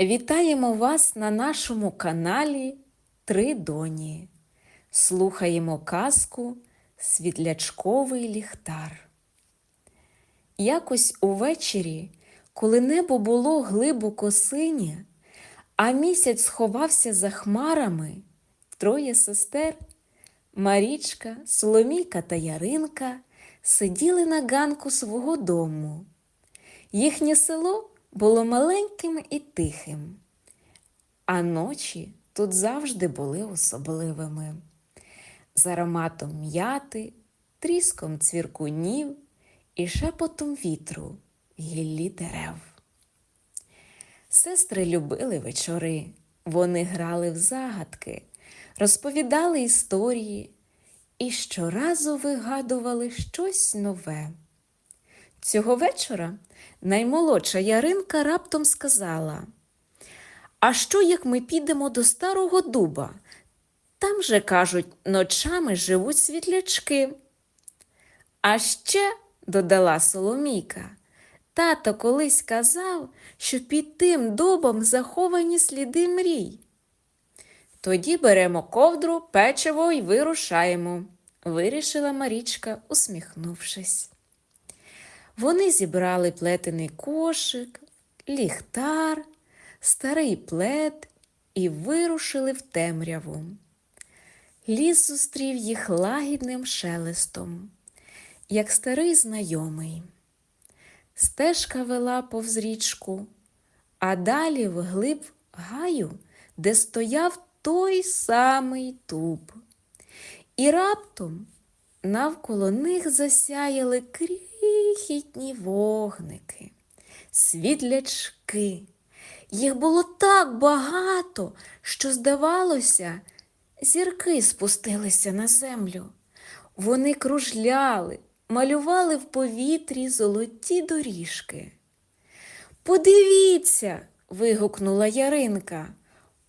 Вітаємо вас на нашому каналі Три Доні. Слухаємо казку Світлячковий ліхтар. Якось увечері, коли небо було глибоко синє, а місяць сховався за хмарами, троє сестер Марічка, Соломійка та Яринка сиділи на ганку свого дому. Їхнє село було маленьким і тихим, а ночі тут завжди були особливими. З ароматом м'яти, тріском цвіркунів і шепотом вітру гіллі дерев. Сестри любили вечори, вони грали в загадки, розповідали історії і щоразу вигадували щось нове. Цього вечора наймолодша Яринка раптом сказала: А що, як ми підемо до старого дуба? Там же, кажуть, ночами живуть світлячки. А ще, додала Соломійка, тато колись казав, що під тим дубом заховані сліди мрій. Тоді беремо ковдру, печиво і вирушаємо, вирішила Марічка, усміхнувшись. Вони зібрали плетений кошик, ліхтар, старий плед і вирушили в темряву. Ліс зустрів їх лагідним шелестом, як старий знайомий. Стежка вела повз річку, а далі вглиб гаю, де стояв той самий дуб. І раптом навколо них засяяли крихітні вогники, світлячки. Їх було так багато, що, здавалося, зірки спустилися на землю. Вони кружляли, малювали в повітрі золоті доріжки. Подивіться, вигукнула Яринка.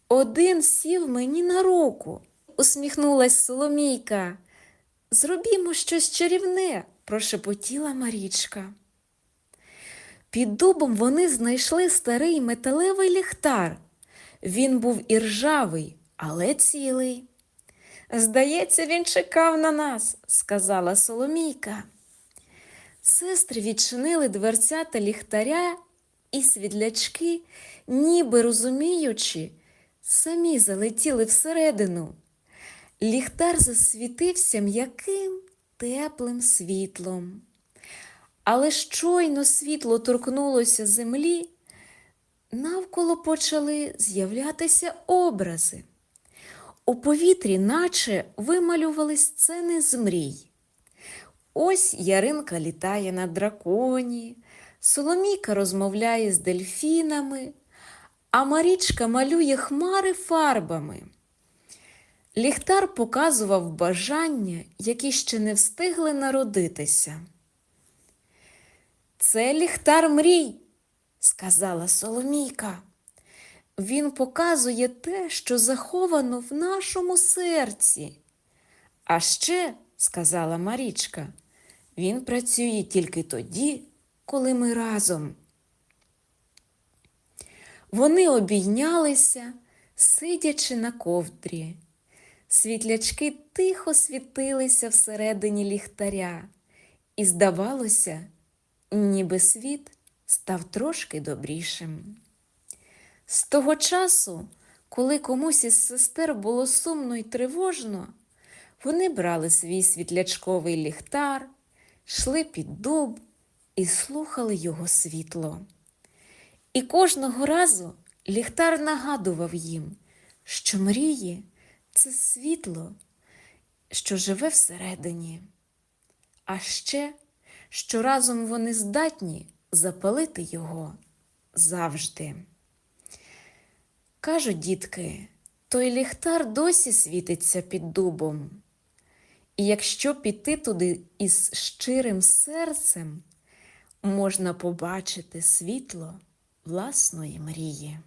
Один сів мені на руку, усміхнулась Соломійка. Зробімо щось чарівне, прошепотіла Марічка. Під дубом вони знайшли старий металевий ліхтар. Він був іржавий, але цілий. Здається, він чекав на нас, сказала Соломійка. Сестри відчинили дверцята ліхтаря і світлячки, ніби розуміючи, самі залетіли всередину. Ліхтар засвітився м'яким теплим світлом. Але щойно світло торкнулося землі, навколо почали з'являтися образи. У повітрі, наче вималювали сцени з мрій. Ось Яринка літає на драконі, Соломійка розмовляє з дельфінами, а Марічка малює хмари фарбами. Ліхтар показував бажання, які ще не встигли народитися. Це ліхтар мрій, сказала Соломійка. Він показує те, що заховано в нашому серці. А ще, сказала Марічка, він працює тільки тоді, коли ми разом. Вони обійнялися, сидячи на ковдрі. Світлячки тихо світилися всередині ліхтаря, і, здавалося, ніби світ став трошки добрішим. З того часу, коли комусь із сестер було сумно й тривожно, вони брали свій світлячковий ліхтар, йшли під дуб і слухали його світло. І кожного разу ліхтар нагадував їм, що мрії це світло, що живе всередині, а ще, що разом вони здатні запалити його завжди. Кажуть, дітки, той ліхтар досі світиться під дубом. І якщо піти туди із щирим серцем, можна побачити світло власної мрії.